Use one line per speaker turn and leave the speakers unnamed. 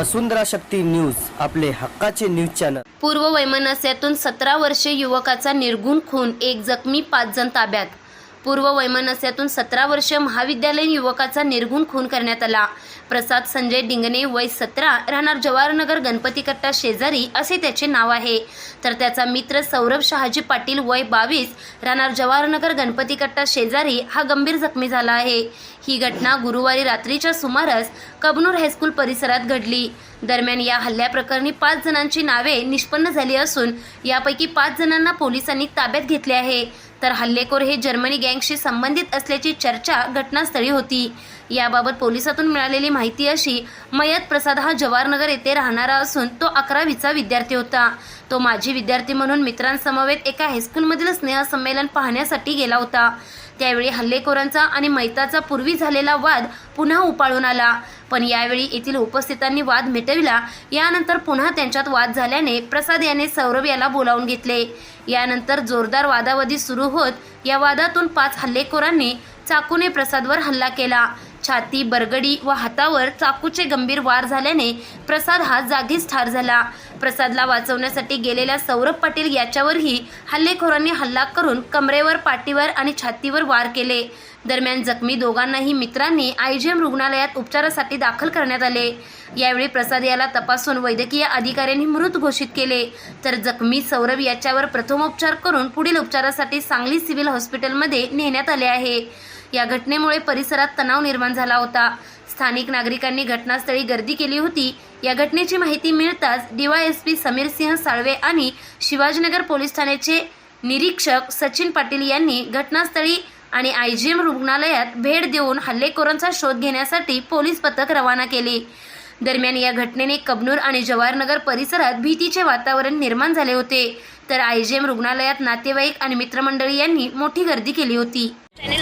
वसुंधरा शक्ती news आपले हक्काचे news channel.
पूर्व वैमनस्यातून सतरा वर्षे युवकाचा निर्गुण खून एक जखमी पाच जण ताब्यात. पूर्व वैमनस्यातून सतरा वर्ष महाविद्यालयीन युवकाचा निर्गुण खून करण्यात आला. प्रसाद संजय डिंगणे वय सतरा राहणार जवाहरनगर गणपती कट्टा शेजारी असे त्याचे नाव आहे. तर त्याचा मित्र सौरभ शहाजी पाटील वय बावीस राहणार जवाहरनगर गणपती कट्टा शेजारी हा गंभीर जखमी झाला आहे. ही घटना गुरुवारी रात्रीच्या सुमारास कबनूर हायस्कूल परिसरात घडली. दरम्यान या हल्ल्याप्रकरणी पाच जणांची नावे निष्पन्न झाली असून यापैकी पाच जणांना पोलिसांनी ताब्यात घेतले आहे. तर हल्लेखोर हे जर्मनी गँगशी संबंधित असल्याची चर्चा घटनास्थळी होती. याबाबत पोलिसातून मिळालेली माहिती अशी मयत प्रसाद हा जवाहरनगर येथे राहणारा असून तो अकरावीचा विद्यार्थी होता. तो माजी विद्यार्थी म्हणून मित्रांसमवेत एका हायस्कूलमधील स्नेहसंमेलन पाहण्यासाठी गेला होता. त्यावेळी हल्लेखोरांचा आणि मैताचा पूर्वी झालेला वाद पुन्हा उपाळून आला. पण यावेळी येथील उपस्थितांनी वाद मिटविला. यानंतर पुन्हा त्यांच्यात वाद झाल्याने प्रसाद याने सौरभ याला बोलावून घेतले. यानंतर जोरदार वादावादी सुरू होत या वादातून पाच हल्लेखोरांनी चाकूने प्रसादवर हल्ला केला. छाती बरगडी व हातावर चाकूचे गंभीर वार झाल्याने प्रसाद हा जागीच ठार झाला. प्रसादला वाचवण्यासाठी गेलेल्या सौरभ पाटील याच्यावरही हल्लेखोरांनी हल्ला करून कमरेवर पाठीवर आणि छातीवर वार केले. दरम्यान जखमी दोघांनाही मित्रांनी आयजीएम रुग्णालयात उपचारासाठी दाखल करण्यात आले. यावेळी प्रसाद याला तपासून वैद्यकीय अधिकाऱ्यांनी मृत घोषित केले. तर जखमी सौरभ याच्यावर प्रथमोपचार करून पुढील उपचारासाठी सांगली सिव्हिल हॉस्पिटलमध्ये नेण्यात आले आहे. या घटनेमुळे परिसरात तणाव निर्माण झाला होता. स्थानिक नागरिकांनी घटनास्थळी गर्दी केली होती. या घटनेची माहिती मिळताच डीवायएसपी समीर सिंह साळवे आणि शिवाजीनगर पोलीस ठाण्याचे निरीक्षक सचिन पाटील यांनी घटनास्थळी आणि आय जी एम रुग्णालयात भेट देऊन हल्लेखोरांचा शोध घेण्यासाठी पोलीस पथक रवाना केले. दरम्यान या घटनेने कबनूर आणि जवाहरनगर परिसरात भीतीचे वातावरण निर्माण झाले होते. तर आय जी एम रुग्णालयात नातेवाईक आणि मित्रमंडळी यांनी मोठी गर्दी केली होती.